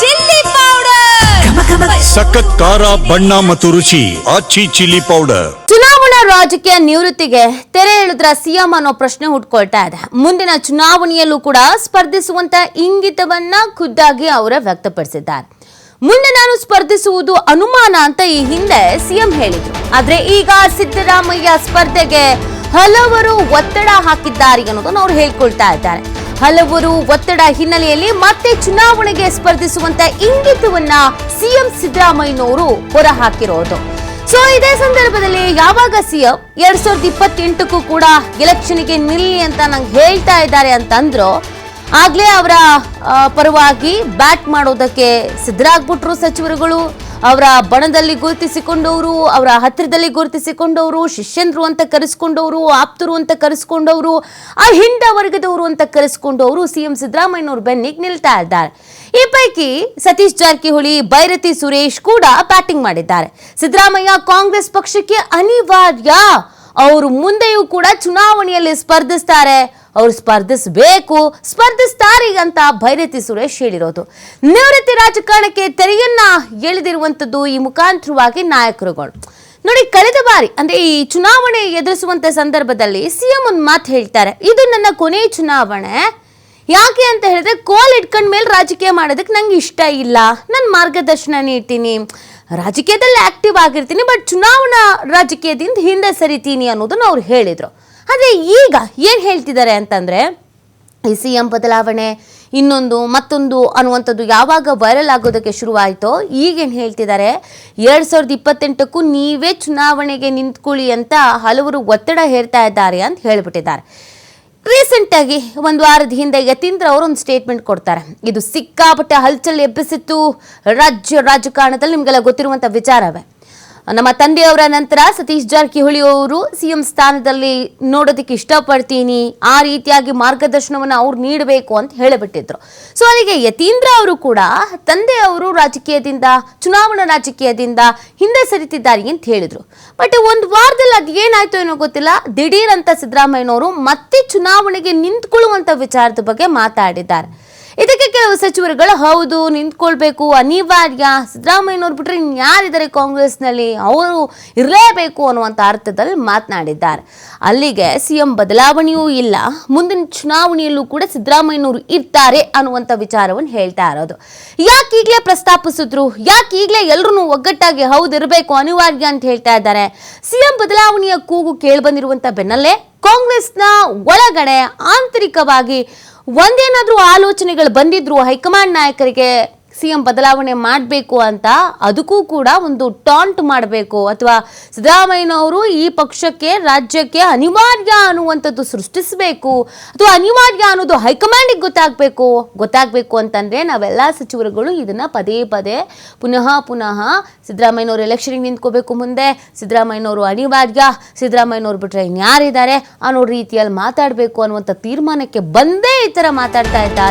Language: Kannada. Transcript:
Chilli powder. ಸಖತ್ ಖಾರ ಬಣ್ಣ ಮತ್ತು ರುಚಿ. Aachi chilli powder. ಚುನಾವಣಾ ರಾಜಕೀಯ ನಿವೃತ್ತಿಗೆ ತೆರೆ ಎಳೆದ್ರ ಸಿಎಂ ಅನ್ನೋ ಪ್ರಶ್ನೆ ಹುಟ್ಕೊಳ್ತಾ ಇದೆ. ಮುಂದಿನ ಚುನಾವಣೆಯಲ್ಲೂ ಕೂಡ ಸ್ಪರ್ಧಿಸುವಂತ ಇಂಗಿತವನ್ನ ಖುದ್ದಾಗಿ ಅವರೇ ವ್ಯಕ್ತಪಡಿಸಿದ್ದಾರೆ. ಮುಂದೆ ನಾನು ಸ್ಪರ್ಧಿಸುವುದು ಅನುಮಾನ ಅಂತ ಈ ಹಿಂದೆ ಸಿಎಂ ಹೇಳಿದ್ರು. ಆದ್ರೆ ಈಗ ಸಿದ್ದರಾಮಯ್ಯ ಸ್ಪರ್ಧೆಗೆ ಹಲವರು ಒತ್ತಡ ಹಾಕಿದ್ದಾರೆ ಅನ್ನೋದನ್ನು ಅವ್ರು ಹೇಳ್ಕೊಳ್ತಾ ಇದ್ದಾರೆ. ಹಲವರು ಒತ್ತಡ ಹಿನ್ನೆಲೆಯಲ್ಲಿ ಮತ್ತೆ ಚುನಾವಣೆಗೆ ಸ್ಪರ್ಧಿಸುವಂತ ಇಂಗಿತವನ್ನ ಸಿಎಂ ಸಿದ್ದರಾಮಯ್ಯನವರು ಹೊರಹಾಕಿರೋದು. ಸೊ ಇದೇ ಸಂದರ್ಭದಲ್ಲಿ ಯಾವಾಗ ಸಿಎಂ ಎರಡ್ ಸಾವಿರದ ಇಪ್ಪತ್ತೆಂಟಕ್ಕೂ ಕೂಡ ಎಲೆಕ್ಷನ್ಗೆ ನಿಲ್ಲಿ ಅಂತ ನಂಗೆ ಹೇಳ್ತಾ ಇದ್ದಾರೆ ಅಂತಂದ್ರು ಆಗ್ಲೇ ಅವರ ಪರವಾಗಿ ಬ್ಯಾಟ್ ಮಾಡೋದಕ್ಕೆ ಸಿದ್ಧರಾಗ್ಬಿಟ್ರು ಸಚಿವರುಗಳು. ಅವರ ಬಣದಲ್ಲಿ ಗುರುತಿಸಿಕೊಂಡವರು, ಅವರ ಹತ್ತಿರದಲ್ಲಿ ಗುರುತಿಸಿಕೊಂಡವರು, ಶಿಷ್ಯಂದ್ರು ಅಂತ ಕರೆಸ್ಕೊಂಡವರು, ಆಪ್ತರು ಅಂತ ಕರೆಸ್ಕೊಂಡವರು ಆ ಹಿಂಡ ವರ್ಗದವರು ಅಂತ ಕರೆಸ್ಕೊಂಡವರು ಸಿಎಂ ಸಿದ್ದರಾಮಯ್ಯನವರು ಬೆನ್ನಿಗೆ ನಿಲ್ತಾ ಇದ್ದಾರೆ. ಈ ಪೈಕಿ ಸತೀಶ್ ಜಾರಕಿಹೊಳಿ ಭೈರತಿ ಸುರೇಶ್ ಕೂಡ ಬ್ಯಾಟಿಂಗ್ ಮಾಡಿದ್ದಾರೆ. ಸಿದ್ದರಾಮಯ್ಯ ಕಾಂಗ್ರೆಸ್ ಪಕ್ಷಕ್ಕೆ ಅನಿವಾರ್ಯ. ಅವರು ಮುಂದೆಯೂ ಕೂಡ ಚುನಾವಣೆಯಲ್ಲಿ ಸ್ಪರ್ಧಿಸ್ತಾರೆ. ಅವ್ರು ಸ್ಪರ್ಧಿಸಬೇಕು, ಸ್ಪರ್ಧಿಸ್ತಾರೆ ಅಂತ ಭೈರತಿ ಸುರೇಶ್ ಹೇಳಿರೋದು. ನಿವೃತ್ತಿ ರಾಜಕಾರಣಕ್ಕೆ ತೆರೆಯನ್ನ ಎಳೆದಿರುವಂತದ್ದು ಈ ಮುಖಾಂತರವಾಗಿ ನಾಯಕರುಗಳು. ನೋಡಿ, ಕಳೆದ ಬಾರಿ, ಅಂದ್ರೆ ಈ ಚುನಾವಣೆ ಎದುರಿಸುವಂತ ಸಂದರ್ಭದಲ್ಲಿ ಸಿಎಂ ಒಂದು ಮಾತು ಹೇಳ್ತಾರೆ. ಇದು ನನ್ನ ಕೊನೆಯ ಚುನಾವಣೆ. ಯಾಕೆ ಅಂತ ಹೇಳಿದ್ರೆ ಕೋಲ್ ಇಟ್ಕೊಂಡ ಮೇಲೆ ರಾಜಕೀಯ ಮಾಡೋದಕ್ಕೆ ನಂಗೆ ಇಷ್ಟ ಇಲ್ಲ. ನಾನು ಮಾರ್ಗದರ್ಶನ ನೀಡ್ತೀನಿ. ರಾಜಕೀಯದಲ್ಲಿ ಆಕ್ಟಿವ್ ಆಗಿರ್ತೀನಿ ಬಟ್ ಚುನಾವಣಾ ರಾಜಕೀಯದಿಂದ ಹಿಂದೆ ಸರಿತೀನಿ ಅನ್ನೋದನ್ನ ಅವ್ರು ಹೇಳಿದ್ರು. ಆದರೆ ಈಗ ಏನು ಹೇಳ್ತಿದ್ದಾರೆ ಅಂತಂದರೆ ಈ ಸಿ ಎಂ ಬದಲಾವಣೆ, ಇನ್ನೊಂದು, ಮತ್ತೊಂದು ಅನ್ನುವಂಥದ್ದು ಯಾವಾಗ ವೈರಲ್ ಆಗೋದಕ್ಕೆ ಶುರುವಾಯಿತೋ ಈಗೇನು ಹೇಳ್ತಿದ್ದಾರೆ, ಎರಡು ಸಾವಿರದ ಇಪ್ಪತ್ತೆಂಟಕ್ಕೂ ನೀವೇ ಚುನಾವಣೆಗೆ ನಿಂತ್ಕೊಳ್ಳಿ ಅಂತ ಹಲವರು ಒತ್ತಡ ಹೇರ್ತಾ ಇದ್ದಾರೆ ಅಂತ ಹೇಳಿಬಿಟ್ಟಿದ್ದಾರೆ. ರೀಸೆಂಟಾಗಿ ಒಂದು ವಾರದ ಹಿಂದೆ ಯತೀಂದ್ರ ಅವರು ಒಂದು ಸ್ಟೇಟ್ಮೆಂಟ್ ಕೊಡ್ತಾರೆ. ಇದು ಸಿಕ್ಕಾಪಟ್ಟೆ ಹಲ್ಚಲ್ ಎಬ್ಬಿಸಿತ್ತು. ರಾಜ್ಯ ರಾಜಕಾರಣದಲ್ಲಿ ನಿಮಗೆಲ್ಲ ಗೊತ್ತಿರುವಂಥ ವಿಚಾರವೇ. ನಮ್ಮ ತಂದೆಯವರ ನಂತರ ಸತೀಶ್ ಜಾರಕಿಹೊಳಿ ಅವರು ಸಿಎಂ ಸ್ಥಾನದಲ್ಲಿ ನೋಡೋದಕ್ಕೆ ಇಷ್ಟಪಡ್ತೀನಿ, ಆ ರೀತಿಯಾಗಿ ಮಾರ್ಗದರ್ಶನವನ್ನು ಅವ್ರು ನೀಡಬೇಕು ಅಂತ ಹೇಳಿಬಿಟ್ಟಿದ್ರು. ಸೊ ಅಲ್ಲಿಗೆ ಯತೀಂದ್ರ ಅವರು ಕೂಡ ತಂದೆಯವರು ರಾಜಕೀಯದಿಂದ, ಚುನಾವಣಾ ರಾಜಕೀಯದಿಂದ ಹಿಂದೆ ಸರಿತಿದ್ದಾರೆ ಅಂತ ಹೇಳಿದ್ರು. ಬಟ್ ಒಂದು ವಾರದಲ್ಲಿ ಅದು ಏನಾಯ್ತು ಏನೋ ಗೊತ್ತಿಲ್ಲ, ದಿಢೀರ್ ಅಂತ ಸಿದ್ದರಾಮಯ್ಯನವರು ಮತ್ತೆ ಚುನಾವಣೆಗೆ ನಿಂತ್ಕೊಳ್ಳುವಂತ ವಿಚಾರದ ಬಗ್ಗೆ ಮಾತಾಡಿದ್ದಾರೆ. ಇದಕ್ಕೆ ಕೆಲವು ಸಚಿವರುಗಳು, ಹೌದು, ನಿಂತ್ಕೊಳ್ಬೇಕು, ಅನಿವಾರ್ಯ. ಸಿದ್ದರಾಮಯ್ಯನವ್ರು ಬಿಟ್ಟರೆ ಯಾರಿದ್ದಾರೆ ಕಾಂಗ್ರೆಸ್ನಲ್ಲಿ? ಅವರು ಇರಲೇಬೇಕು ಅನ್ನುವಂಥ ಅರ್ಥದಲ್ಲಿ ಮಾತನಾಡಿದ್ದಾರೆ. ಅಲ್ಲಿಗೆ ಸಿಎಂ ಬದಲಾವಣೆಯೂ ಇಲ್ಲ. ಮುಂದಿನ ಚುನಾವಣೆಯಲ್ಲೂ ಕೂಡ ಸಿದ್ದರಾಮಯ್ಯನವರು ಇರ್ತಾರೆ ಅನ್ನುವಂಥ ವಿಚಾರವನ್ನು ಹೇಳ್ತಾ ಇರೋದು. ಯಾಕೆ ಈಗಲೇ ಪ್ರಸ್ತಾಪಿಸಿದ್ರು? ಯಾಕೆ ಈಗಲೇ ಎಲ್ಲರೂ ಒಗ್ಗಟ್ಟಾಗಿ ಹೌದು, ಇರಬೇಕು, ಅನಿವಾರ್ಯ ಅಂತ ಹೇಳ್ತಾ ಇದ್ದಾರೆ? ಸಿಎಂ ಬದಲಾವಣೆಯ ಕೂಗು ಕೇಳಿಬಂದಿರುವಂಥ ಬೆನ್ನಲ್ಲೇ ಕಾಂಗ್ರೆಸ್ನ ಒಳಗಡೆ ಆಂತರಿಕವಾಗಿ ಒಂದೇನಾದ್ರೂ ಆಲೋಚನೆಗಳು ಬಂದಿದ್ರು ಹೈಕಮಾಂಡ್ ನಾಯಕರಿಗೆ ಸಿಎಂ ಬದಲಾವಣೆ ಮಾಡಬೇಕು ಅಂತ ಅದಕ್ಕೂ ಕೂಡ ಒಂದು ಟಾಂಟ್ ಮಾಡಬೇಕು. ಅಥವಾ ಸಿದ್ದರಾಮಯ್ಯನವರು ಈ ಪಕ್ಷಕ್ಕೆ, ರಾಜ್ಯಕ್ಕೆ ಅನಿವಾರ್ಯ ಅನ್ನುವಂಥದ್ದು ಸೃಷ್ಟಿಸಬೇಕು. ಅಥವಾ ಅನಿವಾರ್ಯ ಅನ್ನೋದು ಹೈಕಮಾಂಡಿಗೆ ಗೊತ್ತಾಗಬೇಕು. ಗೊತ್ತಾಗಬೇಕು ಅಂತಂದರೆ ನಾವೆಲ್ಲ ಸಚಿವರುಗಳು ಇದನ್ನು ಪದೇ ಪದೇ ಪುನಃ ಪುನಃ ಸಿದ್ದರಾಮಯ್ಯನವರು ಎಲೆಕ್ಷನಿಗೆ ನಿಂತ್ಕೋಬೇಕು ಮುಂದೆ. ಸಿದ್ದರಾಮಯ್ಯನವರು ಅನಿವಾರ್ಯ. ಸಿದ್ದರಾಮಯ್ಯನವ್ರು ಬಿಟ್ಟರೆ ಇನ್ಯಾರಿದ್ದಾರೆ? ಅನ್ನೋ ರೀತಿಯಲ್ಲಿ ಮಾತಾಡಬೇಕು ಅನ್ನುವಂಥ ತೀರ್ಮಾನಕ್ಕೆ ಬಂದೇ ಈ ಥರ ಮಾತಾಡ್ತಾ ಇದ್ದಾರೆ.